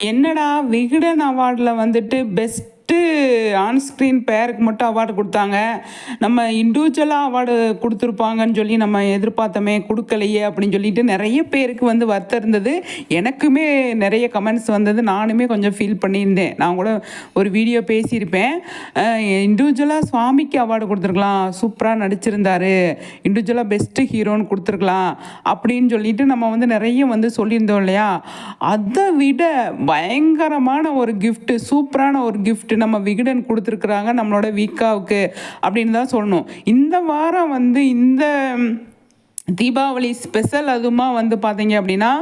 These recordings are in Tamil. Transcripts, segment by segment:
என்னடா விகடன் அவார்டில் வந்துட்டு பெஸ்ட் பெஸ்ட்டு ஆன்ஸ்க்ரீன் பேருக்கு மட்டும் அவார்டு கொடுத்தாங்க. நம்ம இண்டிவிஜுவலாக அவார்டு கொடுத்துருப்பாங்கன்னு சொல்லி நம்ம எதிர்பார்த்தோமே கொடுக்கலையே அப்படின்னு சொல்லிட்டு நிறைய பேருக்கு வந்து வருத்தம் இருந்தது. எனக்குமே நிறைய கமெண்ட்ஸ் வந்தது. நானுமே கொஞ்சம் ஃபீல் பண்ணியிருந்தேன். நான் கூட ஒரு வீடியோ பேசியிருப்பேன். இண்டிவிஜுவலாக சுவாமிக்கு அவார்டு கொடுத்துருக்கலாம். சூப்பராக நடிச்சிருந்தாரு. இண்டிவிஜுவலாக பெஸ்ட்டு ஹீரோன்னு கொடுத்துருக்கலாம் அப்படின்னு சொல்லிட்டு நம்ம வந்து நிறைய வந்து சொல்லியிருந்தோம் இல்லையா? அதை விட பயங்கரமான ஒரு கிஃப்ட்டு சூப்பரான ஒரு கிஃப்ட் நம்ம விகடன் கொடுத்துருக்குறாங்க நம்மளோட வீக்காவுக்கு அப்படின்னு தான் சொல்லணும். இந்த வாரம் வந்து இந்த தீபாவளி ஸ்பெஷல் அதுமா வந்து பார்த்தீங்க அப்படின்னா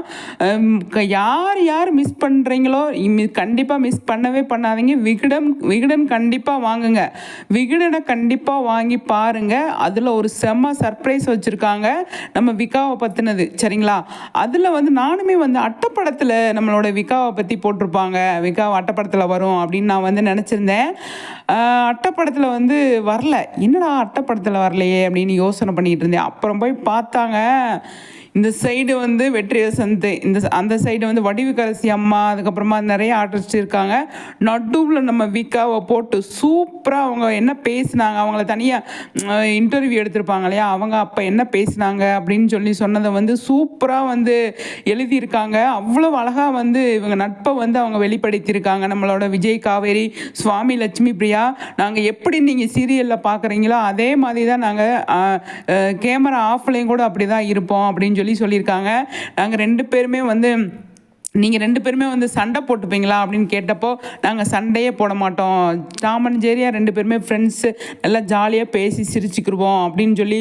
க- யார் யார் மிஸ் பண்ணுறீங்களோ கண்டிப்பாக மிஸ் பண்ணவே பண்ணாதீங்க. விகடன் விகடன் கண்டிப்பாக வாங்குங்க. விகடனை கண்டிப்பாக வாங்கி பாருங்கள் அதில் ஒரு செம்ம சர்ப்ரைஸ் வச்சுருக்காங்க நம்ம விகாவை பற்றினது சரிங்களா? அதில் வந்து நானுமே வந்து அட்டப்படத்தில் நம்மளோட விகாவை பற்றி போட்டிருப்பாங்க. விகாவை அட்டப்படத்தில் வரும் அப்படின்னு நான் வந்து நினச்சிருந்தேன். அட்டப்படத்தில் வந்து வரல. என்னடா அட்டப்படத்தில் வரலையே அப்படின்னு யோசனை பண்ணிகிட்டு இருந்தேன். அப்புறம் போய் பார்த்து பார்த்தாங்க இந்த சைடு வந்து வெற்றியசந்த் இந்த அந்த சைடு வந்து வடிவுக்கரசி அம்மா அதுக்கப்புறமா நிறைய ஆர்டிஸ்ட் இருக்காங்க. நடுவில் நம்ம விக்காவை போட்டு சூப்பராக அவங்க என்ன பேசினாங்க அவங்கள தனியாக இன்டர்வியூ எடுத்திருப்பாங்க இல்லையா? அவங்க அப்போ என்ன பேசினாங்க அப்படின்னு சொல்லி சொன்னதை வந்து சூப்பராக வந்து எழுதியிருக்காங்க. அவ்வளோ அழகாக வந்து இவங்க நட்பை வந்து அவங்க வெளிப்படுத்தியிருக்காங்க. நம்மளோட விஜய் காவேரி சுவாமி லட்சுமி பிரியா நாங்கள் எப்படி நீங்கள் சீரியலில் பார்க்குறீங்களோ அதே மாதிரி தான் நாங்கள் கேமரா ஆஃப்லேயும் கூட அப்படி தான் இருப்போம் அப்படின்னு சொல்லி சொல்லி சொல்லியிருக்காங்க. நாங்கள் ரெண்டு பேருமே வந்து நீங்கள் ரெண்டு பேருமே வந்து சண்டை போட்டுப்பீங்களா அப்படின்னு கேட்டப்போ நாங்கள் சண்டையே போட மாட்டோம். டாமன் ஜேரியா ரெண்டு பேருமே ஃப்ரெண்ட்ஸு நல்லா ஜாலியாக பேசி சிரிச்சுக்கிருவோம் அப்படின்னு சொல்லி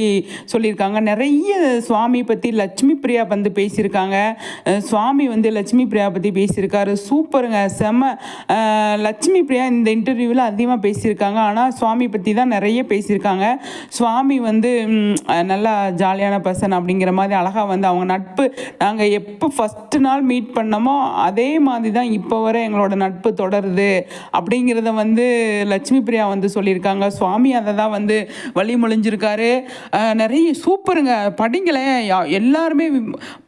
சொல்லியிருக்காங்க. நிறைய சுவாமி பற்றி லட்சுமி பிரியா வந்து பேசியிருக்காங்க. சுவாமி வந்து லட்சுமி பிரியா பற்றி பேசியிருக்காரு. சூப்பருங்க. செம்ம லட்சுமி பிரியா இந்த இன்டர்வியூவில் அதிகமாக பேசியிருக்காங்க. ஆனால் சுவாமி பற்றி தான் நிறைய பேசியிருக்காங்க. சுவாமி வந்து நல்லா ஜாலியான பர்சன் அப்படிங்கிற மாதிரி அழகாக வந்து அவங்க நட்பு நாங்கள் எப்போ ஃபஸ்ட்டு நாள் மீட் பண்ணோம் அதே மாதிரி தான் இப்போ வரை எங்களோட நட்பு தொடருது அப்படிங்கிறத வந்து லட்சுமி பிரியா வந்து சொல்லியிருக்காங்க. சுவாமி அதை தான் வந்து வழிமொழிஞ்சிருக்காரு நிறைய சூப்பருங்க. படிங்களேன் யா- எல்லாருமே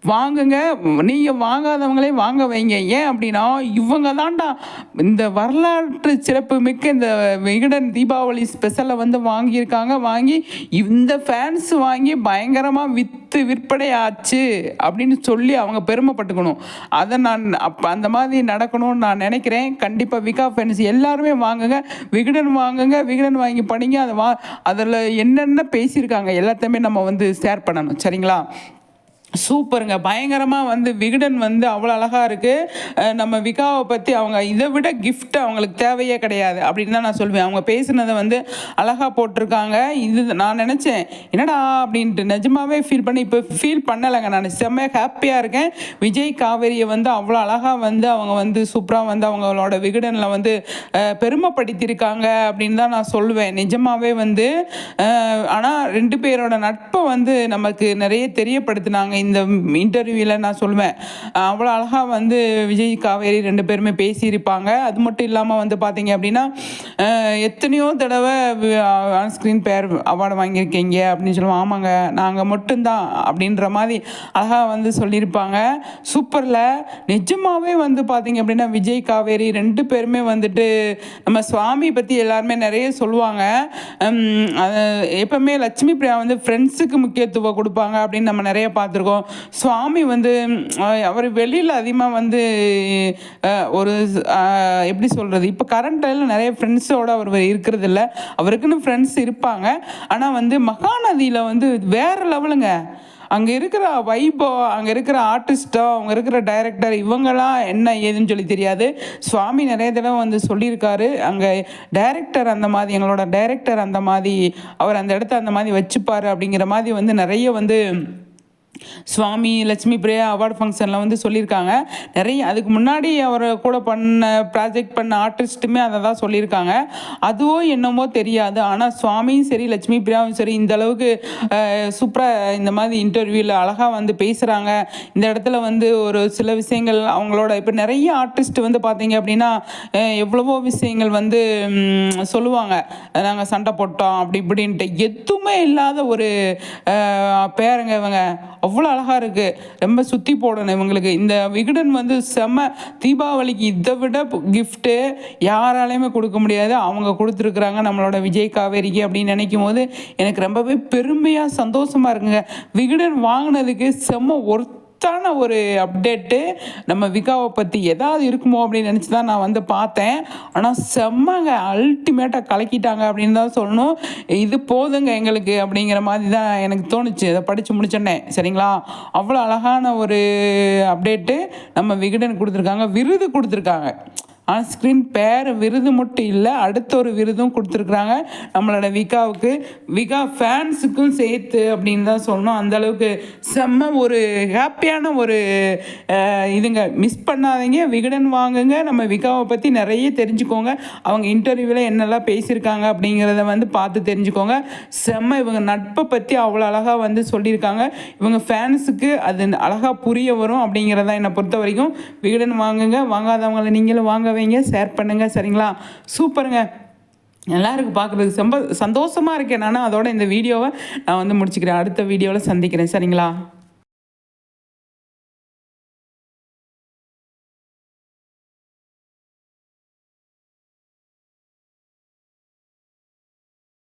வாங்குங்க. நீங்கள் வாங்காதவங்களே வாங்க வைங்க. ஏன் அப்படின்னா இவங்க தான்டா இந்த வரலாற்று சிறப்பு மிக்க இந்த விகடன் தீபாவளி ஸ்பெஷலை வந்து வாங்கியிருக்காங்க. வாங்கி இந்த ஃபேன்ஸ் வாங்கி பயங்கரமாக பத்து விற்பனை ஆச்சு அப்படின்னு சொல்லி அவங்க பெருமைப்பட்டுக்கணும். அதை நான் அப்போ அந்த மாதிரி நடக்கணும்னு நான் நினைக்கிறேன். கண்டிப்பாக விகா ஃபேன்ஸ் எல்லாருமே வாங்குங்க. விகடன் வாங்குங்க. விகடன் வாங்கி படிங்க அதை வா அதில் என்னென்ன பேசியிருக்காங்க எல்லாத்தையுமே நம்ம வந்து ஷேர் பண்ணணும். சரிங்களா? சூப்பருங்க. பயங்கரமாக வந்து விகடன் வந்து அவ்வளோ அழகாக இருக்குது நம்ம விகாவை பற்றி அவங்க இதை விட கிஃப்ட் அவங்களுக்கு தேவையே கிடையாது அப்படின்னு தான் நான் சொல்லுவேன் அவங்க பேசுனதை வந்து அழகாக போட்டிருக்காங்க. இது நான் நினச்சேன் என்னடா அப்படின்ட்டு நிஜமாகவே ஃபீல் பண்ணி இப்போ ஃபீல் பண்ணலைங்க நான். செம்மையாக ஹாப்பியாக இருக்கேன். விஜய் காவேரியை வந்து அவ்வளோ அழகாக வந்து அவங்க வந்து சூப்பராக வந்து அவங்களோட விகடனில் வந்து பெருமைப்படுத்தியிருக்காங்க அப்படின்னு தான் நான் சொல்லுவேன் நிஜமாகவே வந்து ஆனால் ரெண்டு பேரோட நட்பை வந்து நமக்கு நிறைய தெரியப்படுத்தினாங்க. இந்த இன்டர்வியூவில் நான் சொல்லுவேன் அவ்வளோ அழகாக வந்து விஜய் காவேரி ரெண்டு பேருமே பேசியிருப்பாங்க. அது மட்டும் இல்லாமல் வந்து பார்த்தீங்க அப்படின்னா எத்தனையோ தடவை ஆன்ஸ்க்ரீன் பேர் அவார்டு வாங்கியிருக்கீங்க அப்படின்னு சொல்லுவோம். ஆமாங்க நாங்கள் மட்டும்தான் அப்படின்ற மாதிரி அழகாக வந்து சொல்லியிருப்பாங்க. சூப்பரில் நிஜமாவே வந்து பார்த்தீங்க அப்படின்னா விஜய் காவேரி ரெண்டு பேருமே வந்துட்டு நம்ம சுவாமி பற்றி எல்லாருமே நிறைய சொல்லுவாங்க. உம், எப்பவுமே லட்சுமி பிரியா வந்து ஃப்ரெண்ட்ஸுக்கு முக்கியத்துவம் கொடுப்பாங்க அப்படின்னு நம்ம நிறைய பார்த்துருக்கோம் சுவாமி வந்து அவர் வெளியில் அதிகமாக வந்து ஒரு எப்படி சொல்கிறது இப்போ கரண்ட்டில் நிறைய ஃப்ரெண்ட்ஸோடு அவர் இருக்கிறது இல்லை அவருக்குன்னு ஃப்ரெண்ட்ஸ் இருப்பாங்க. ஆனால் வந்து மகாநதியில் வந்து வேறு லெவலுங்க. அங்கே இருக்கிற வைபோ அங்கே இருக்கிற ஆர்டிஸ்ட்டோ அவங்க இருக்கிற டைரக்டர் இவங்கெல்லாம் என்ன ஏதுன்னு சொல்லி தெரியாது. சுவாமி நிறைய தடவை வந்து சொல்லியிருக்காரு. அங்கே டைரக்டர் அந்த மாதிரி எங்களோட டைரக்டர் அந்த மாதிரி அவர் அந்த இடத்த அந்த மாதிரி வச்சுப்பாரு அப்படிங்கிற மாதிரி வந்து நிறைய வந்து சுவாமி லட்சுமி பிரியா அவார்டு ஃபங்க்ஷனில் வந்து சொல்லியிருக்காங்க. நிறைய அதுக்கு முன்னாடி அவர் கூட பண்ண ப்ராஜெக்ட் பண்ண ஆர்டிஸ்ட்டுமே அதை தான் சொல்லியிருக்காங்க. அதுவோ என்னமோ தெரியாது. ஆனால் சுவாமியும் சரி லட்சுமி பிரியாவும் சரி இந்த அளவுக்கு சூப்பராக இந்த மாதிரி இன்டர்வியூவில் அழகாக வந்து பேசுகிறாங்க இந்த இடத்துல வந்து ஒரு சில விஷயங்கள் அவங்களோட இப்போ நிறைய ஆர்டிஸ்ட் வந்து பார்த்தீங்க அப்படின்னா எவ்வளவோ விஷயங்கள் வந்து சொல்லுவாங்க. நாங்கள் சண்டை போட்டோம் அப்படி இப்படின்ட்டு. எதுவுமே இல்லாத ஒரு பேருங்க இவங்க. அவ்வளோ அழகாக இருக்குது ரொம்ப சுற்றி போடணும் இவங்களுக்கு. இந்த விகடன் வந்து செம தீபாவளிக்கு இதை விட கிஃப்ட்டு யாராலையுமே கொடுக்க முடியாது. அவங்க கொடுத்துருக்குறாங்க நம்மளோட விஜய் காவேரிக்கு அப்படின்னு நினைக்கும் போது எனக்கு ரொம்பவே பெருமையாக சந்தோஷமாக இருக்குங்க. விகடன் வாங்கினதுக்கு செம்ம ஒர்த்தான ஒரு அப்டேட்டு. நம்ம விகாவை பற்றி ஏதாவது இருக்குமோ அப்படின்னு நினச்சி தான் நான் வந்து பார்த்தேன். ஆனால் செம்மங்க அல்டிமேட்டாக கலக்கிட்டாங்க அப்படின்னு தான் சொல்லணும். இது போதுங்க எங்களுக்கு அப்படிங்கிற மாதிரி தான் எனக்கு தோணுச்சு. அதை படித்து முடிச்சோன்னே. சரிங்களா? அவ்வளோ அழகான ஒரு அப்டேட்டு நம்ம விகடன் கொடுத்துருக்காங்க. விருது கொடுத்துருக்காங்க. ஆன்ஸ்க்ரீன் பேர் விருது மட்டும் இல்லை அடுத்த ஒரு விருதும் கொடுத்துருக்குறாங்க. நம்மளோட விகாவுக்கு விகா ஃபேன்ஸுக்கும் சேர்த்து அப்படின்னு தான் சொல்லணும் அந்த அளவுக்கு செம்ம ஒரு ஹாப்பியான ஒரு இதுங்க. மிஸ் பண்ணாதீங்க விகடன் வாங்குங்க. நம்ம விகாவை பற்றி நிறைய தெரிஞ்சுக்கோங்க. அவங்க இன்டர்வியூவில் என்னெல்லாம் பேசியிருக்காங்க அப்படிங்கிறத வந்து பார்த்து தெரிஞ்சுக்கோங்க. செம்ம இவங்க நட்பை பற்றி அவ்வளோ அழகாக வந்து சொல்லியிருக்காங்க. இவங்க ஃபேன்ஸுக்கு அது அழகாக புரிய வரும் அப்படிங்கிறதான் என்னை பொறுத்த வரைக்கும் விகடன் வாங்குங்க. வாங்காதவங்களை நீங்களும் வாங்க வைங்க ஷேர் பண்ணுங்கள் சரிங்களா? சூப்பருங்க. நல்லா பார்க்குறதுக்கு. ரொம்ப சந்தோஷமாக இருக்கேன் நான். அதோட இந்த வீடியோவை நான் வந்து முடிச்சுக்கிறேன். அடுத்த வீடியோவில் சந்திக்கிறேன் சரிங்களா?